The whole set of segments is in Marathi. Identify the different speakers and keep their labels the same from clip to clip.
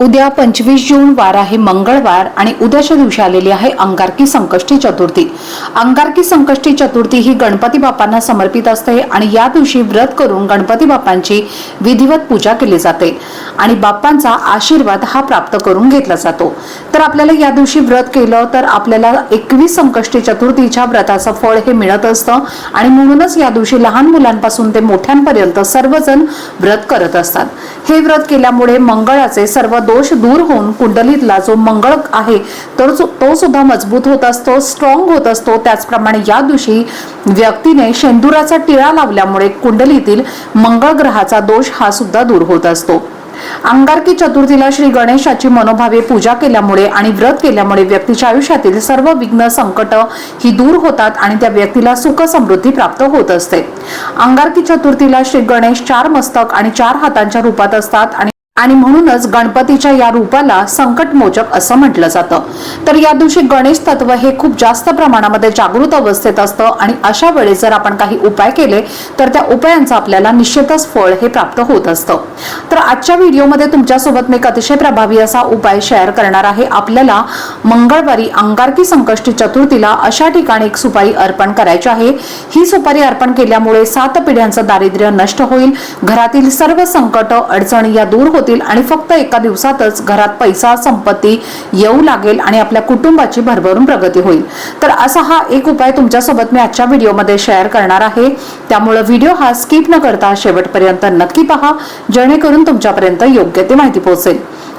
Speaker 1: उद्या पंचवीस जून वार आहे मंगळवार आणि उद्याच्या दिवशी आलेली आहे अंगारकी संकष्टी चतुर्थी. अंगारकी संकष्टी चतुर्थी ही गणपती बाप्पांना समर्पित असते आणि या दिवशी व्रत करून गणपती बाप्पांची विधिवत पूजा केली जाते आणि बाप्पांचा आशीर्वाद हा प्राप्त करून घेतला जातो. तर आपल्याला या दिवशी व्रत केलं तर आपल्याला एकवीस संकष्टी चतुर्थीच्या व्रताचं फळ हे मिळत असतं आणि म्हणूनच या दिवशी लहान मुलांपासून ते मोठ्यांपर्यंत सर्वजण व्रत करत असतात. हे व्रत केल्यामुळे मंगळाचे सर्व दोष दूर होऊन कुंडलीतला जो मंगळ आहे तर तो सुद्धा मजबूत होत असतो स्ट्रॉंग होत असतो. त्याचप्रमाणे या दिवशी व्यक्तीने शेंदुराचा टिळा लावल्यामुळे कुंडलीतील मंगळ ग्रहाचा दोष हा सुद्धा दूर होत असतो. अंगारकी चतुर्थीला श्री गणेशाची मनोभावे पूजा केल्यामुळे आणि व्रत केल्यामुळे व्यक्तीच्या आयुष्यातील सर्व विघ्न संकट ही दूर होतात आणि त्या व्यक्तीला सुख समृद्धी प्राप्त होत असते. अंगारकी चतुर्थीला श्री गणेश चार मस्तक आणि चार हातांच्या रूपात असतात आणि आणि म्हणूनच गणपतीच्या या रूपाला संकटमोचक असं म्हटलं जातं. तर या दिवशी गणेश तत्व हे खूप जास्त प्रमाणामध्ये जागृत अवस्थेत असतं आणि अशा वेळेस जर आपण काही उपाय केले तर त्या उपायांचं आपल्याला निश्चितच फळ हे प्राप्त होत असतं. तर आजच्या व्हिडिओमध्ये तुमच्यासोबत मी एक अतिशय प्रभावी असा उपाय शेअर करणार आहे. आपल्याला मंगळवारी अंगारकी संकष्टी चतुर्थीला अशा ठिकाणी एक सुपारी अर्पण करायची आहे. ही सुपारी अर्पण केल्यामुळे सात पिढ्यांचं दारिद्र्य नष्ट होईल. घरातील सर्व संकट अडचणी या दूर होतील आणि फक्त एका दिवसातच घरात पैसा संपत्ती येऊ लागेल आणि आपल्या कुटुंबाची भरभरून प्रगती होईल. तर असा हा एक उपाय तुमच्यासोबत मी आजच्या व्हिडिओमध्ये शेअर करणार आहे. त्यामुळे व्हिडिओ हा स्किप न करता शेवटपर्यंत नक्की पहा जेणेकरून तुमच्यापर्यंत योग्य ती माहिती पोहोचेल.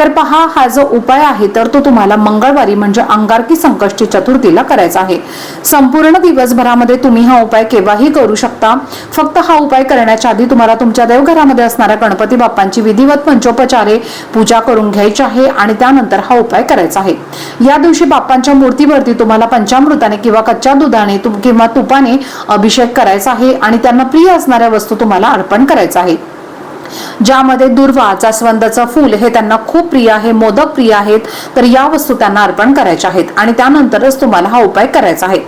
Speaker 1: तर पहा हा जो उपाय आहे तर तो तुम्हाला मंगळवारी म्हणजे अंगारकी संकष्टी चतुर्थीला करायचा आहे. संपूर्ण दिवसभरामध्ये तुम्ही हा उपाय केव्हाही करू शकता. फक्त हा उपाय करण्याच्या आधी तुम्हाला तुमच्या देवघरामध्ये असणाऱ्या गणपती बाप्पांची विधिवत पंचोपचारे पूजा करून घ्यायची आहे आणि त्यानंतर हा उपाय करायचा आहे. या दिवशी बाप्पांच्या मूर्तीवरती तुम्हाला पंचामृताने किंवा कच्च्या दुधाने किंवा तुपाने अभिषेक करायचा आहे आणि त्यांना प्रिय असणाऱ्या वस्तू तुम्हाला अर्पण करायचा आहे. ज्यामध्ये दुर्वा जास्वंदाचं फूल हे त्यांना खूप प्रिय आहे मोदक प्रिय आहेत तर या वस्तू त्यांना अर्पण करायच्या आहेत. आणि त्यानंतरच तुम्हाला हा उपाय करायचा आहे.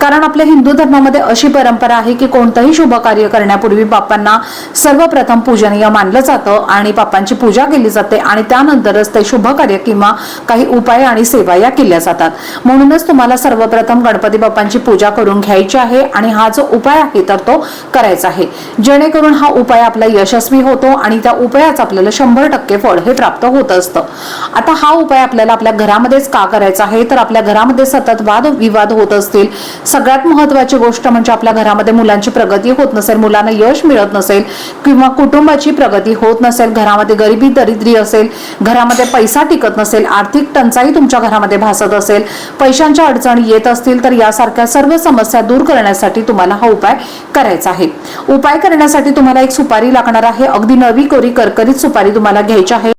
Speaker 1: कारण आपल्या हिंदू धर्मामध्ये अशी परंपरा आहे की कोणतंही शुभ कार्य करण्यापूर्वी बाप्पांना सर्वप्रथम पूजनीय मानलं जातं आणि बाप्पांची पूजा केली जाते आणि त्यानंतरच ते शुभ कार्य किंवा काही उपाय आणि सेवा या केल्या जातात. म्हणूनच तुम्हाला सर्वप्रथम गणपती बाप्पांची पूजा करून घ्यायची आहे आणि हा जो उपाय आहे तर तो करायचा आहे. जेणेकरून हा उपाय आपला यशस्वी होतो आणि त्या उपायाचं आपल्याला शंभर टक्के फळ हे प्राप्त होत असतं. आता हा उपाय आपल्याला आपल्या घरामध्येच का करायचा आहे? तर आपल्या घरामध्ये सतत वाद विवाद होत असतील. सगळ्यात महत्वाची गोष्ट म्हणजे आपल्या घरामध्ये मुलांची प्रगती होत नसेल मुलांना यश मिळत नसेल किंवा कुटुंबाची प्रगती होत नसेल घरामध्ये गरिबी दरिद्री असेल घरामध्ये पैसा टिकत नसेल आर्थिक टंचाई तुमच्या घरामध्ये भासत असेल पैशांच्या अडचणी येत असतील तर यासारख्या सर्व समस्या दूर करण्यासाठी तुम्हाला हा उपाय करायचा आहे. उपाय करण्यासाठी तुम्हाला एक सुपारी लागणार आहे. अगदी नवी कोरी करकरीत सुपारी तुम्हाला घ्यायची आहे.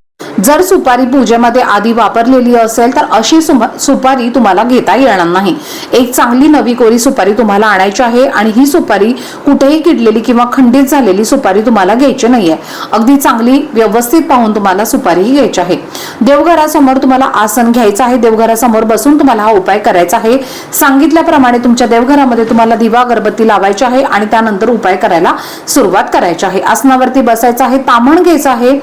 Speaker 1: जर सुपारी पूजेमध्ये आधी वापरलेली असेल तर अशी सुपारी तुम्हाला घेता येणार नाही. एक चांगली नवी कोरी सुपारी तुम्हाला आणायची आहे आणि ही सुपारी कुठेही किडलेली किंवा खंडित झालेली सुपारी तुम्हाला घ्यायची नाहीये. अगदी चांगली व्यवस्थित पाहून तुम्हाला सुपारीही घ्यायची आहे. देवघरासमोर तुम्हाला आसन घ्यायचं आहे. देवघरासमोर बसून तुम्हाला हा उपाय करायचा आहे. सांगितल्याप्रमाणे तुमच्या देवघरामध्ये तुम्हाला दिवा अगरबत्ती लावायची आहे आणि त्यानंतर उपाय करायला सुरुवात करायची आहे. आसनावरती बसायचं आहे. तामण घ्यायचं आहे.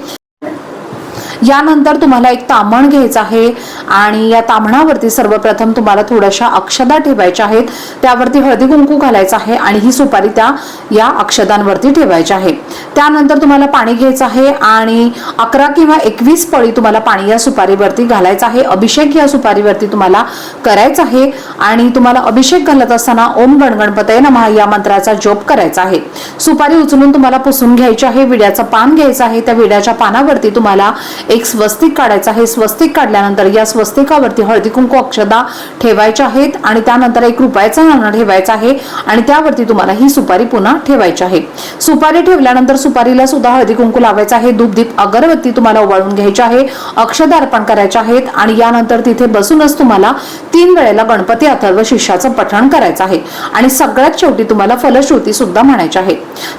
Speaker 1: यानंतर तुम्हाला एक तामण घ्यायचं आहे आणि या तामणावरती सर्वप्रथम तुम्हाला थोड्याशा अक्षदा ठेवायच्या आहेत. त्यावरती हळदी कुंकू घालायचं आहे आणि ही सुपारी त्या या अक्षदांवरती ठेवायची आहे. त्यानंतर तुम्हाला पाणी घ्यायचं आहे आणि अकरा किंवा एकवीस पळी तुम्हाला पाणी या सुपारीवरती घालायचं आहे. अभिषेक या सुपारीवरती तुम्हाला करायचा आहे आणि तुम्हाला अभिषेक घालत असताना ओम गणगणपतये नमः या मंत्राचा जप करायचा आहे. सुपारी उचलून तुम्हाला पुसून घ्यायची आहे. विड्याचं पान घ्यायचं आहे. त्या विड्याच्या पानावरती तुम्हाला एक स्वस्तिक काढायचं आहे. स्वस्तिक काढल्यानंतर या स्वस्तिकावरती हळदी कुंकू अक्षदा ठेवायच्या आहेत आणि त्यानंतर एक रुपयाचं नाणं ठेवायचं आहे आणि त्यावरती तुम्हाला ही सुपारी पुन्हा ठेवायची आहे. सुपारी ठेवल्यानंतर सुपारीला सुद्धा हळदी कुंकू लावायचा आहे. धूपदीप अगरबत्ती तुम्हाला ओवाळून घ्यायची आहे. अक्षदा अर्पण करायचे आहेत आणि यानंतर तिथे बसूनच तुम्हाला तीन वेळेला गणपती अथर्व शिष्याचं पठण करायचं आहे. आणि सगळ्यात शेवटी तुम्हाला फलश्रुती सुद्धा म्हणायची आहे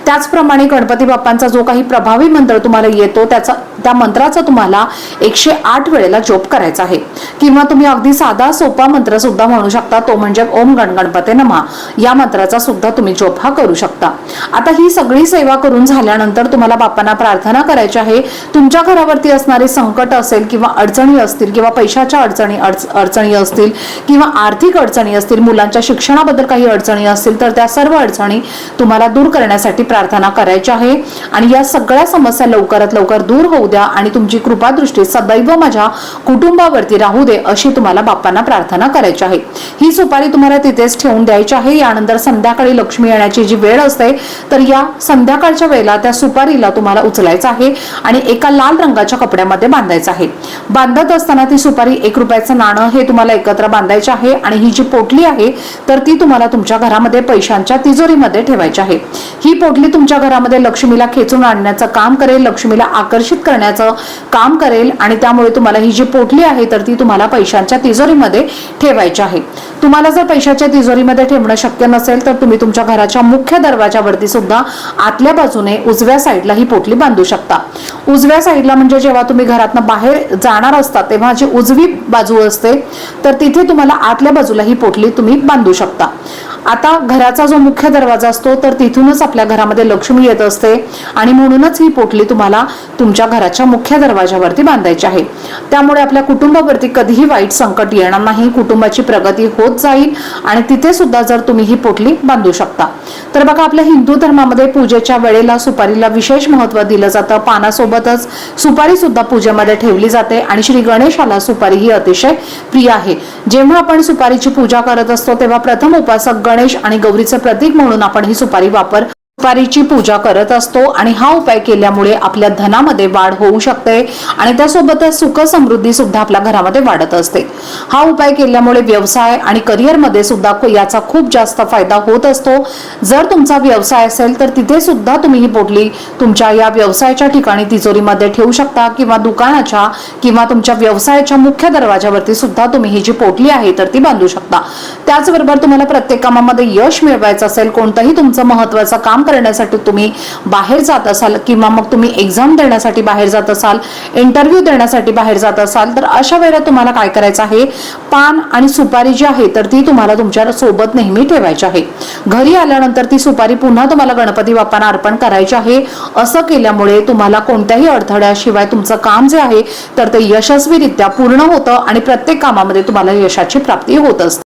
Speaker 1: त्याचप्रमाणे गणपती बाप्पांचा जो काही प्रभावी मंत्र तुम्हाला येतो त्याचा त्या मंत्राचा तुम्हाला एकशे आठ वेळेला जोप करायचा आहे. किंवा तुम्ही अगदी साधा सोपा मंत्र सुद्धा म्हणू शकता. तो म्हणजे ओम गण गणपते नमा. या मंत्राचा सुद्धा तुम्ही जोप हा करू शकता. आता ही सगळी सेवा करून झाल्यानंतर तुम्हाला बापांना प्रार्थना करायची आहे. तुमच्या घरावरती असणारे संकट असेल किंवा अडचणी असतील किंवा पैशाच्या अडचणी अडच- अडचणी असतील किंवा आर्थिक अडचणी असतील मुलांच्या शिक्षणाबद्दल काही अडचणी असतील तर त्या सर्व अडचणी तुम्हाला दूर करण्यासाठी प्रार्थना करायची आहे. आणि या सगळ्या समस्या लवकरात लवकर दूर होऊ द्या आणि तुमची कृपादृष्टी सदैव माझ्या कुटुंबावरती राहू दे अशी तुम्हाला बाप्पांना प्रार्थना करायची आहे. ही सुपारी तुम्हाला तिथेच ठेवून द्यायची आहे. यानंतर संध्याकाळी लक्ष्मी येण्याची जी वेळ असते तर या संध्याकाळच्या वेळेला त्या सुपारीला तुम्हाला उचलायचं आहे आणि एका लाल रंगाच्या कपड्यामध्ये बांधायचं आहे. बांधत असताना ती सुपारी एक रुपयाचं नाणं हे तुम्हाला एकत्र बांधायचे आहे आणि ही जी पोटली आहे तर ती तुम्हाला तुमच्या घरामध्ये पैशांच्या तिजोरीमध्ये ठेवायची आहे. ही पोटली तुमच्या घरामध्ये लक्ष्मीला खेचून आणण्याचं काम करेल लक्ष्मीला आकर्षित करण्याचं काम करेल आणि त्यामुळे तुम्हाला ही जी पोटली आहे तर ती तुम्हाला पैशांच्या तिजोरीमध्ये ठेवायची आहे. तुम्हाला जर पैशाच्या तिजोरीमध्ये ठेवणं शक्य नसेल तर तुम्ही तुमच्या घराच्या मुख्य दरवाजावरती सुद्धा आतल्या बाजूने उजव्या साईडला ही पोटली बांधू शकता. उजव्या साईडला म्हणजे जेव्हा तुम्ही घरातनं बाहेर जाणार असता तेव्हा जी उजवी बाजू असते तर तिथे तुम्हाला आतल्या बाजूला ही पोटली तुम्ही बांधू शकता. आता घराचा जो मुख्य दरवाजा असतो तर तिथूनच आपल्या घरामध्ये लक्ष्मी येत असते आणि म्हणूनच ही पोटली तुम्हाला तुमच्या घराच्या मुख्य दरवाजावरती बांधायची आहे. त्यामुळे आपल्या कुटुंबावरती कधीही वाईट संकट येणार नाही कुटुंबाची प्रगती होत जाईल आणि तिथे सुद्धा जर तुम्ही ही पोटली बांधू शकता. तर बघा आपल्या हिंदू धर्मामध्ये पूजेच्या वेळेला सुपारीला विशेष महत्त्व दिलं जातं. पानासोबतच सुपारी सुद्धा पूजेमध्ये ठेवली जाते आणि श्री गणेशाला सुपारी ही अतिशय प्रिय आहे. जेव्हा आपण सुपारीची पूजा करत असतो तेव्हा प्रथम उपासक गणेश आणि गौरीचं प्रतीक म्हणून आपण ही सुपारी वापर सुपारीची पूजा करत असतो आणि हा उपाय केल्यामुळे आपल्या धनामध्ये वाढ होऊ शकते आणि त्यासोबतच सुख समृद्धी सुद्धा आपल्या घरामध्ये वाढत असते. हा उपाय केल्यामुळे व्यवसाय आणि करिअरमध्ये सुद्धा याचा खूप जास्त फायदा होत असतो. जर तुमचा व्यवसाय असेल तर तिथे सुद्धा तुम्ही ही पोटली तुमच्या या व्यवसायाच्या ठिकाणी तिजोरीमध्ये ठेवू शकता किंवा दुकानाच्या किंवा तुमच्या व्यवसायाच्या मुख्य दरवाजावरती सुद्धा तुम्ही ही जी पोटली आहे तर ती बांधू शकता. त्याचबरोबर तुम्हाला प्रत्येक कामामध्ये यश मिळवायचं असेल कोणतंही तुमचं महत्वाचं काम करण्यासाठी तुम्ही बाहेर जात असाल किंवा मग तुम्ही एक्झाम देण्यासाठी बाहेर जात असाल इंटरव्ह्यू देण्यासाठी बाहेर जात असाल तर अशा वेळेला तुम्हाला काय करायचं आहे? पान आणि सुपारी जी आहे तर ती तुम्हाला तुमच्यासोबत नेहमी ठेवायची आहे. घरी आल्यानंतर ती सुपारी पुन्हा तुम्हाला गणपती बाप्पांना अर्पण करायची आहे. असं केल्यामुळे तुम्हाला कोणत्याही अडथळ्याशिवाय तुमचं काम जे आहे तर ते यशस्वीरित्या पूर्ण होतं आणि प्रत्येक कामामध्ये तुम्हाला यशाची प्राप्ती होत असते.